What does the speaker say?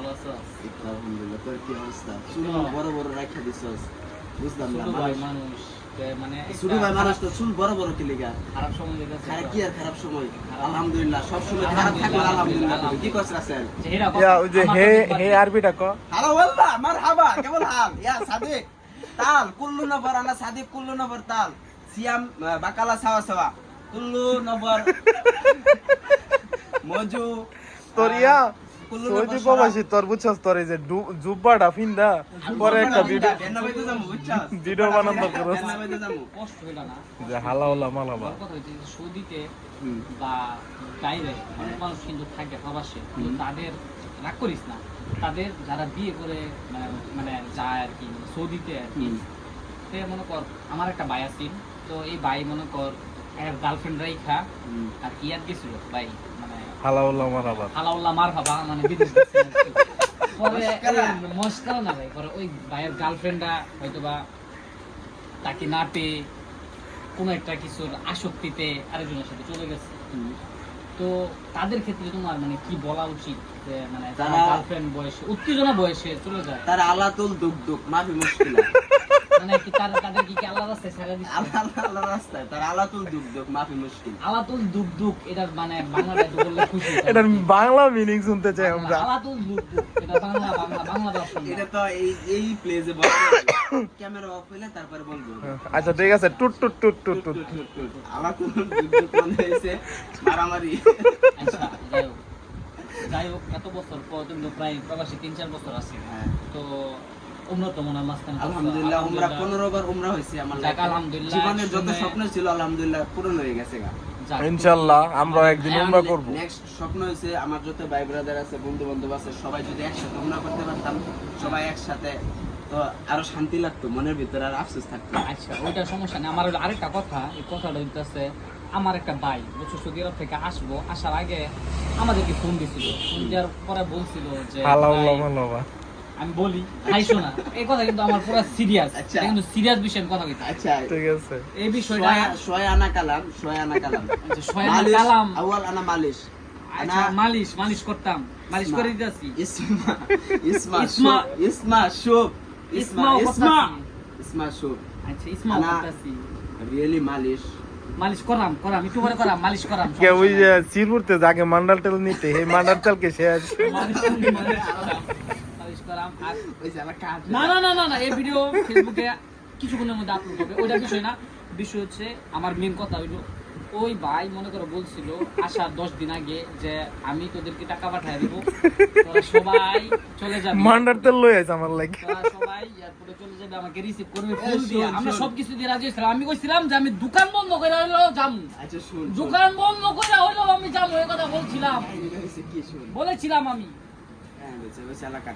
ভালো আছো? আলহামদুলিল্লাহ তোর কি অবস্থা? চুল বড় বড় রাখা দিছস বুঝলাম না মানুষ- মানুষ মানে ছোট ভাই মানুষ তো চুল বড় বড় কি লিগা? খারাপ সময় লেগেছে খারাপ কি আর খারাপ সময়? আলহামদুলিল্লাহ সব সময় খারাপ থাকলে আলহামদুলিল্লাহ। কি করছ রাসেল? যে হেরা কথা- ইয়া ওই যে হে হে বলবা। আরবিটা হ্যালো ওয়াল্লাহ মারহাবা কেমন হাল? ইয়া সাদিক তাল কুল্লু নবর আনা সাদিক কুল্লু নবর তাল। সিয়াম বাকালা সাওয়া সাওয়া। কুল্লু মজু তোর কুল্লু সৌদি প্রবাসী তোর বুঝছস তোর এই যে জুব্বাটা ফিন্দা পরে একটা ভিডিও ভিডিও বানানো করো। যে মালাবা। কথা হচ্ছে যে সৌদিতে বা বাইরে অনেক মানুষ কিন্তু থাকে প্রবাসে তাদের রাগ করিস না। তাদের যারা বিয়ে করে মানে- মানে যায় আর কি সৌদিতে আর কি সে মনে কর আমার একটা ভাই আছিল তো এই ভাই মনে কর একটা গার্লফ্রেন্ড রাইখা আর কি আর গেছিল ভাই। হালাওলা মালাবা হালাউল্লাহ মার বাবা মানে বিদেশ। পরে। না ভাই পরে ওই ভাইয়ের গার্লফ্রেন্ডরা হয়তোবা তাকে না পেয়ে কোনো একটা কিছুর আসক্তিতে আরেকজনের সাথে চলে গেছে তো তাদের ক্ষেত্রে তোমার মানে কি বলা উচিত যে মানে তারা তারা- গার্লফ্রেন্ড বয়সে উত্তেজনা বয়সে চলে যায় তার আলাতুল দুক দুক মাফি মুশকিল মানে কি তার তাদের কি আল্লাহ রাস্তায় ছেড়ে দিচ্ছে আল্লাহ আল্লাহ রাস্তায়। তার আলাতুল দুক মাফি মুশকিল। আলাতুল এটার মানে বাংলাটা বললে খুশি এটার বাংলা মিনিং শুনতে চাই আমরা। আলাতুল দুক দুক এটা বাংলা বাংলা বাংলা দর্শন। এটা তো এই এই প্লেজে বসে ক্যামেরা অফ হইলে তারপরে বলব। আচ্ছা ঠিক আছে। টুট টুট টুট টুট টুট। আলাতুল মানে মারামারি। আচ্ছা যাই হোক। যাই হোক এত বছর পর তুমি প্রায় প্রবাসী তিন চার বছর আছে। হ্যাঁ। তো উন্নত মাঝখানে আলহামদুলিল্লাহ উমরা পনেরো বার উমরা হয়েছে আমার যাক, life এ। আলহামদুলিল্লাহ, জীবনের যত স্বপ্ন ছিল আলহামদুলিল্লাহ পূরণ হয়ে গেছে গা। ইনশাআল্লাহ আমরা একদিন উমরা করব। নেক্সট স্বপ্ন হয়েছে আমার যত ভাই ব্রাদার আছে বন্ধু বান্ধব আছে সবাই যদি একসাথে উমরা করতে পারতাম সবাই একসাথে তো আরও শান্তি লাগতো মনের ভিতরে আর আফসোস থাকতো। আচ্ছা ওইটা সমস্যা নেই। আমার আরেকটা কথা এই কথাটা হইতেছে আমার একটা ভাই বছর সৌদি আরব থেকে আসব আসার আগে আমাদেরকে ফোন দিছিল। ফোন দেওয়ার পরে বলছিল যে আমি বলি এই কথা কিন্তু আমার পুরো সিরিয়াস আচ্ছা। কিন্তু সিরিয়াস বিষয়ে কথা কইতে আচ্ছা ঠিক আছে। এই বিষয়টা শয়- আনা কালাম শয় আনা কালাম। আচ্ছা, শয় আনা কালাম। আউয়াল আনা মালিশ। আচ্ছা আনা মালিশ মালিশ করতাম। মালিশ করে দিতেছি। ইসমা ইসমা ইসমা। শুভ, ইসমা ইসমা ইসমা আচ্ছা ইসমা করতেছি রিয়েলি মালিশ। মালিশ করাম করাম একটু করে করাম মালিশ করাম কে ওই যে সিরপুরতে যাকে মান্ডাল টেল নিতে এই মান্ডাল টেলকে শেষ মালিশ করাম, আর ওই না না না না না এই ভিডিও ফেসবুকে কিছুক্ষণের মধ্যে আপলোড হবে। ওইটা বিষয় না। বিষয় হচ্ছে আমার মেন কথা হইল ওই ভাই মনে করো বলছিল আসার দশ দিন আগে যে আমি তোদেরকে টাকা পাঠাই দিব। সবাই চলে যাবে। মান্ডাল টেল লই আছে আমার লাগে সবাই এয়ারপোর্টে চলে যাবে আমাকে রিসিভ করবে ফুল দিয়ে। আমরা শোন। সবকিছু দিয়ে রাজি হয়েছিলাম। আমি কইছিলাম যে আমি দোকান বন্ধ করে হইল যামু। আচ্ছা শুন। দোকান বন্ধ করে হইল আমি যাব এই কথা বলছিলাম। শুন? বলেছিলাম আমি। হ্যাঁ হয়েছে হয়েছে এলাকা